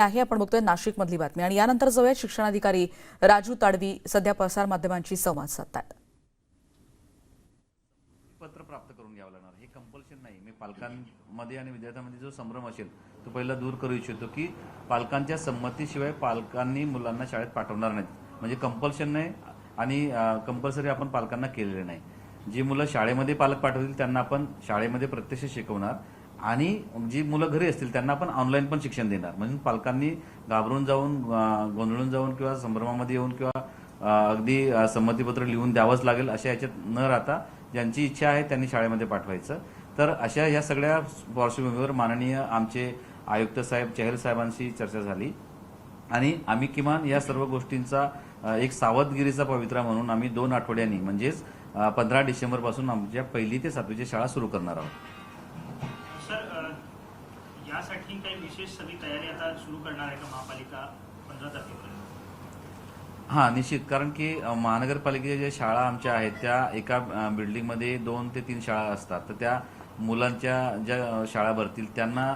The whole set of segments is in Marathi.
आहे. आपण बघतोय नाशिक मधली बातमी. आणि यानंतर जाऊयात शिक्षणाधिकारी राजू ताडवी सध्या प्रसार माध्यमांशी संवाद साधतात पत्र प्राप्त करून घ्यावं लागणार. हे कंपल्शन नाही. मी पालकांमध्ये आणि विद्यार्थ्यांमध्ये जो संभ्रम असेल तो पहिला दूर करू इच्छितो की पालकांच्या संमतीशिवाय पालकांनी मुलांना शाळेत पाठवणार नाहीत. म्हणजे कंपल्शन नाही आणि कंपल्सरी आपण पालकांना केलेले नाही. जी मुलं शाळेमध्ये पालक पाठवतील त्यांना आपण शाळेमध्ये प्रत्यक्ष शिकवणार. आणि जी मुलं घरी असतील त्यांना आपण ऑनलाईन पण शिक्षण देणार. म्हणून पालकांनी घाबरून जाऊन गोंधळून जाऊन किंवा संभ्रमामध्ये येऊन किंवा अगदी संमतीपत्र लिहून द्यावंच लागेल अशा याच्यात न राहता ज्यांची इच्छा आहे त्यांनी शाळेमध्ये पाठवायचं. तर अशा या सगळ्या पार्श्वभूमीवर माननीय आमचे आयुक्त साहेब चहल साहेबांशी चर्चा झाली. आणि आम्ही किमान या सर्व गोष्टींचा एक सावधगिरीचा पवित्रा म्हणून आम्ही दोन आठवड्यांनी म्हणजेच पंधरा डिसेंबरपासून आमच्या पहिली ते सातवीची शाळा सुरू करणार आहोत. यासाठी काही विशेष सगळी तयारी आता सुरू करणार आहे का महापालिका पंधरा तारखेपर्यंत? हा निश्चित. कारण की महानगरपालिकेच्या ज्या शाळा आमच्या आहेत त्या एका बिल्डिंगमध्ये दोन ते तीन शाळा असतात. तर त्या मुलांच्या ज्या शाळा भरतील त्यांना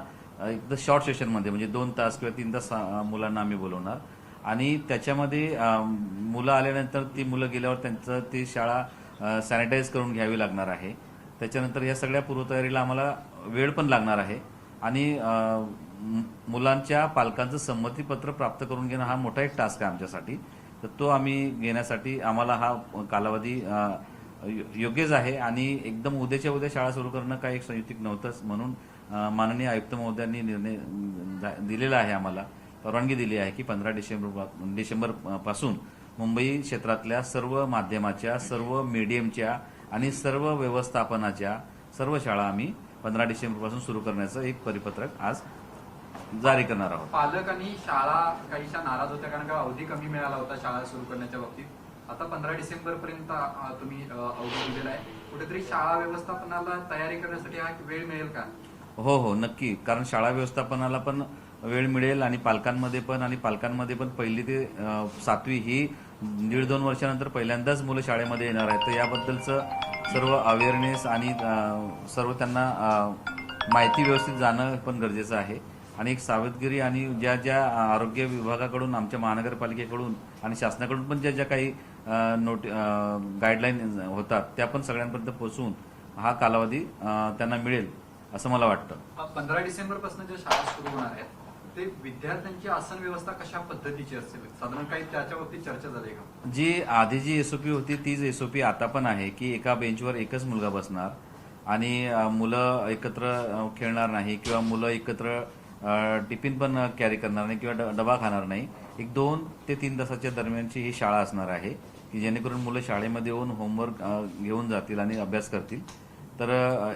एकदम शॉर्ट सेशनमध्ये म्हणजे दोन तास किंवा तीन तास मुलांना आम्ही बोलवणार. आणि त्याच्यामध्ये मुलं आल्यानंतर ती मुलं गेल्यावर त्यांचं ती शाळा सॅनिटाईज करून घ्यावी लागणार आहे. त्याच्यानंतर या सगळ्या पूर्वतयारीला आम्हाला वेळ पण लागणार आहे. आणि मु- मुलांच्या पालकांचं संमतीपत्र प्राप्त करून घेणं हा मोठा एक टास्क आहे आमच्यासाठी. तर तो आम्ही घेण्यासाठी आम्हाला हा कालावधी यो- योग्यच आहे. आणि एकदम उद्याच्या उद्या शाळा सुरू करणं काही एक संयुक्तिक नव्हतंच म्हणून माननीय आयुक्त महोदयांनी निर्णय जा- दिलेला आहे आम्हाला. परवानगी दिली आहे की पंधरा डिसेंबर डिसेंबरपासून मुंबई क्षेत्रातल्या सर्व माध्यमाच्या सर्व मीडियमच्या आणि सर्व व्यवस्थापनाच्या सर्व शाळा आम्ही पंधरा डिसेंबरपासून सुरू करण्याचं एक परिपत्रक आज जारी करणार आहोत. पालक आणि शाळा काहीशा नाराज होत्या कारण का अवधी कमी मिळाला होता शाळा सुरू करण्याच्या बाबतीत. आता पंधरा डिसेंबर पर्यंत तुम्ही अवधी दिलेला आहे. कुठेतरी शाळा व्यवस्थापनाला तयारी करण्यासाठी हा वेळ मिळेल का? हो हो नक्की. कारण शाळा व्यवस्थापनाला पण वेळ मिळेल आणि पालकांमध्ये पण आणि पालकांमध्ये पण पहिली ते सातवी ही दीड दोन वर्षानंतर पहिल्यांदाच मुलं शाळेमध्ये येणार आहेत. तर याबद्दलचं सर्व अवेअरनेस आणि सर्व त्यांना माहिती व्यवस्थित जाणं पण गरजेचं आहे. आणि एक सावधगिरी आणि ज्या ज्या आरोग्य विभागाकडून आमच्या महानगरपालिकेकडून आणि शासनाकडून पण ज्या ज्या काही नोटी गाईडलाईन होतात त्या पण सगळ्यांपर्यंत पोहोचवून हा कालावधी त्यांना मिळेल असं मला वाटतं. पंधरा डिसेंबरपासून ज्या शाळा सुरू होणार आहेत ते विद्यार्थ्यांची आसन व्यवस्था कशा पद्धतीची असेल? साधारण काही त्याच्यावरती चर्चा झाली का? जी आधी जी एसओपी होती तीच एसओपी आता पण आहे की एका बेंचवर एकच मुलगा बसणार आणि मुलं एकत्र खेळणार नाही किंवा मुलं एकत्र टिफिन पण कॅरी करणार नाही किंवा ड- डबा खाणार नाही. एक दोन ते तीन तासाच्या दरम्यानची ही शाळा असणार आहे की जेणेकरून मुलं शाळेमध्ये येऊन होमवर्क घेऊन जातील आणि अभ्यास करतील. तर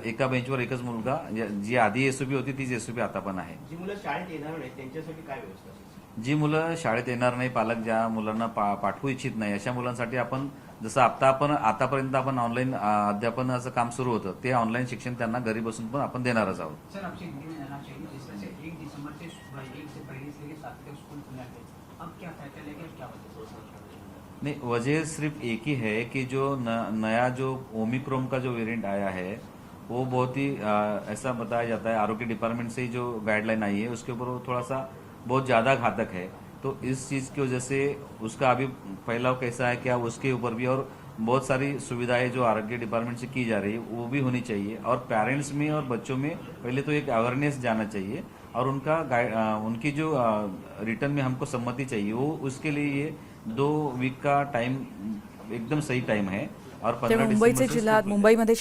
एका बेंचवर एकच मुलगा जे- जी आधी एसओपी होती तीच एसओपी आता पण आहे. जी मुलं शाळेत येणार नाही त्यांच्यासाठी काय व्यवस्था असेल? जी मुलं शाळेत येणार नाही पालक ज्या मुलांना पा पाठवू इच्छित नाही अशा मुलांसाठी आपण जसं आता आपण आतापर्यंत आपण ऑनलाईन अध्यापनाचं काम सुरू होतं ते ऑनलाईन शिक्षण त्यांना घरी बसून पण आपण देणारच आहोत. नहीं वजह सिर्फ़ एक ही है कि जो न, नया जो ओमिक्रोम का जो वेरिएंट आया है वो बहुत ही आ, ऐसा बताया जाता है आरोग्य डिपार्टमेंट से ही जो गाइडलाइन आई है उसके ऊपर वो थोड़ा सा बहुत ज़्यादा घातक है। तो इस चीज़ की वजह से उसका अभी फैलाव कैसा है क्या उसके ऊपर भी और बहुत सारी सुविधाएं जो आरोग्य डिपार्टमेंट से की जा रही है वो भी होनी चाहिए। और पेरेंट्स में और बच्चों में पहले तो एक अवेयरनेस जाना चाहिए और उनका अ, उनकी जो रिटर्न में हमको सम्मति चाहिए वो उसके लिए ये दो वीक का टाइम एकदम सही टाइम है। और मुंबईचे जिल्हा स्कूल- मुंबईमध्ये